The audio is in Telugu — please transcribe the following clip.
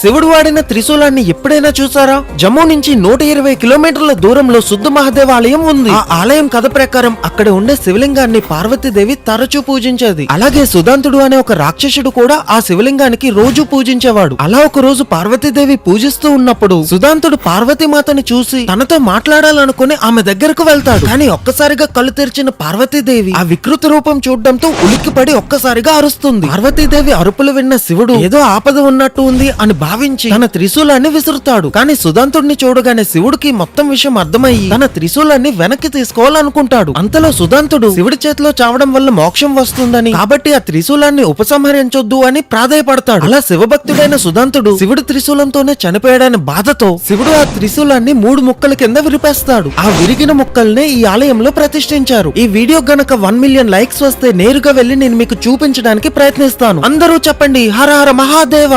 శివుడు వాడిన త్రిశూలాన్ని ఎప్పుడైనా చూసారా? జమ్మూ నుంచి నూట ఇరవై కిలోమీటర్ల దూరంలో శుద్ధ మహాదేవ ఆలయం ఉంది. ఆ ఆలయం కథ ప్రకారం అక్కడ ఉండే శివలింగాన్ని పార్వతీదేవి తరచూ పూజించేది. అలాగే సుధాంతుడు అనే ఒక రాక్షసుడు కూడా ఆ శివలింగానికి రోజు పూజించేవాడు. అలా ఒక రోజు పార్వతీదేవి పూజిస్తూ ఉన్నప్పుడు సుధాంతుడు పార్వతీమాతని చూసి తనతో మాట్లాడాలనుకుని ఆమె దగ్గరకు వెళ్తాడు. కానీ ఒక్కసారిగా కళ్ళు తెరిచిన పార్వతీదేవి ఆ వికృత రూపం చూడడంతో ఉలిక్కిపడి ఒక్కసారిగా అరుస్తుంది. పార్వతీదేవి అరుపులు విన్న శివుడు ఏదో ఆపద ఉన్నట్టు ఉంది అని భావించి తన త్రిశూలాన్ని విసురుతాడు. కానీ సుధాంతుడిని చూడగానే శివుడికి మొత్తం విషయం అర్థమయ్యి తన త్రిశూలాన్ని వెనక్కి తీసుకోవాలనుకుంటాడు. అంతలో సుధాంతుడు శివుడి చేతిలో చావడం వల్ల మోక్షం వస్తుందని కాబట్టి ఆ త్రిశూలాన్ని ఉపసంహరించొద్దు అని ప్రాధాయపడతాడు. అలా శివభక్తుడైన సుధాంతుడు శివుడి త్రిశూలంతోనే చనిపోయాడని బాధతో శివుడు ఆ త్రిశూలాన్ని మూడు ముక్కల కింద విరిపేస్తాడు. ఆ విరిగిన ముక్కల్నే ఈ ఆలయంలో ప్రతిష్ఠించారు. ఈ వీడియో గనక వన్ మిలియన్ లైక్స్ వస్తే నేరుగా వెళ్ళి నేను మీకు చూపించడానికి ప్రయత్నిస్తాను. అందరూ చెప్పండి హర హర మహాదేవ!